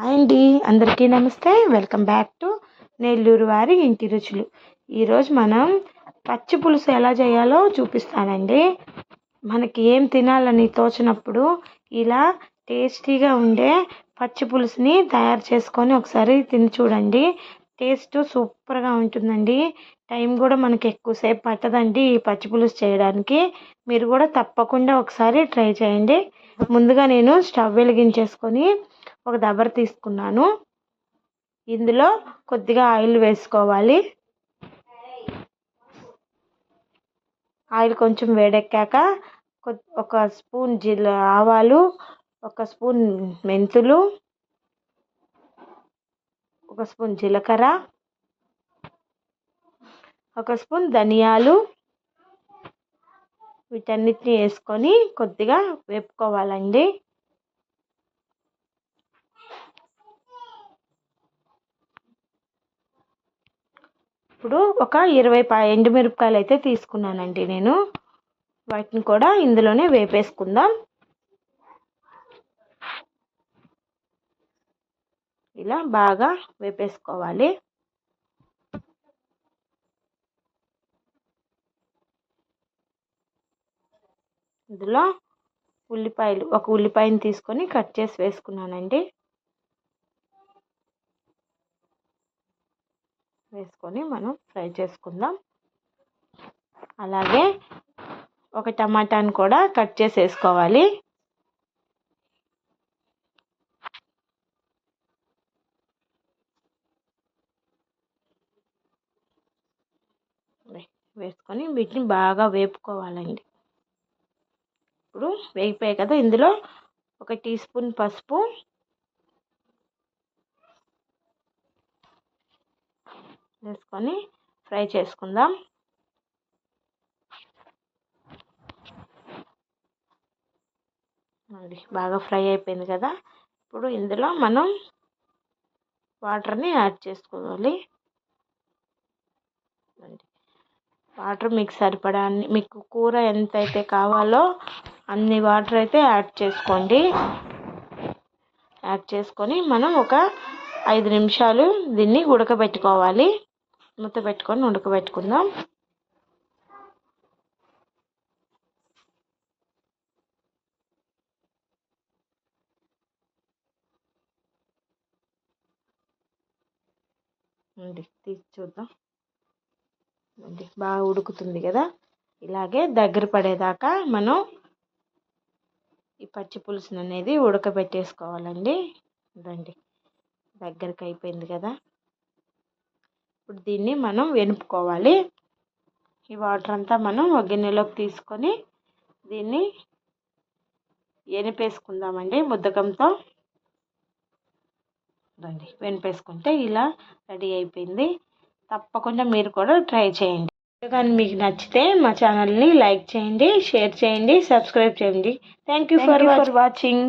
Hi అండి అందరికీ నమస్తే. వెల్కమ్ బ్యాక్ టు నెల్లూరు వారి ఇంటి రుచులు. ఈరోజు మనం పచ్చి పులుసు ఎలా చేయాలో చూపిస్తానండి. మనకి ఏం తినాలని తోచినప్పుడు ఇలా టేస్టీగా ఉండే పచ్చి పులుసుని తయారు చేసుకొని ఒకసారి తిని చూడండి. టేస్ట్ సూపర్గా ఉంటుందండి. టైం కూడా మనకి ఎక్కువసేపు పట్టదండి ఈ పచ్చి పులుసు చేయడానికి. మీరు కూడా తప్పకుండా ఒకసారి ట్రై చేయండి. ముందుగా నేను స్టవ్ వెలిగించేసుకొని ఒక దబర తీసుకున్నాను. ఇందులో కొద్దిగా ఆయిల్ వేసుకోవాలి. ఆయిల్ కొంచెం వేడెక్కాక ఒక స్పూన్ జీల ఆవాలు ఒక స్పూన్ మెంతులు ఒక స్పూన్ జీలకర్ర ఒక స్పూన్ ధనియాలు వీటన్నిటిని వేసుకొని కొద్దిగా వేపుకోవాలండి. ఇప్పుడు ఒక ఇరవై ఎండుమిరపకాయలు అయితే తీసుకున్నానండి నేను. వాటిని కూడా ఇందులోనే వేపేసుకుందాం. ఇలా బాగా వేపేసుకోవాలి. ఇందులో ఉల్లిపాయలు ఒక ఉల్లిపాయని తీసుకొని కట్ చేసి వేసుకున్నానండి. వేసుకొని మనం ఫ్రై చేసుకుందాం. అలాగే ఒక టమాటాని కూడా కట్ చేసి వేసుకోవాలి వేసుకొని వీటిని బాగా వేపుకోవాలండి. ఇప్పుడు వేగిపోయాయి కదా ఇందులో ఒక టీ స్పూన్ పసుపు వేసుకొని ఫ్రై చేసుకుందాం. అది బాగా ఫ్రై అయిపోయింది కదా. ఇప్పుడు ఇందులో మనం వాటర్ని యాడ్ చేసుకోవాలి. వాటర్ మీకు సరిపడా మీకు కూర ఎంత అయితే కావాలో అన్ని వాటర్ అయితే యాడ్ చేసుకోండి. యాడ్ చేసుకొని మనం ఒక ఐదు నిమిషాలు దీన్ని ఉడకబెట్టుకోవాలి. మూత పెట్టుకొని ఉడకబెట్టుకుందాం తీసి చూద్దాం. అండి బాగా ఉడుకుతుంది కదా. ఇలాగే దగ్గర పడేదాకా మనం ఈ పచ్చి పులుసును అనేది ఉడకబెట్టేసుకోవాలండి. రండి దగ్గరికి అయిపోయింది కదా. ఇప్పుడు దీన్ని మనం వెనుపుకోవాలి ఈ వాటర్ అంతా మనం ఒక గిన్నెలోకి తీసుకొని దీన్ని ఎనిపేసుకుందామండి ముద్దకంతో. రండి వెనిపేసుకుంటే ఇలా రెడీ అయిపోయింది. తప్పకుండా మీరు కూడా ట్రై చేయండి. కానీ మీకు నచ్చితే మా ఛానల్ని లైక్ చేయండి షేర్ చేయండి సబ్స్క్రైబ్ చేయండి. Thank you for watching.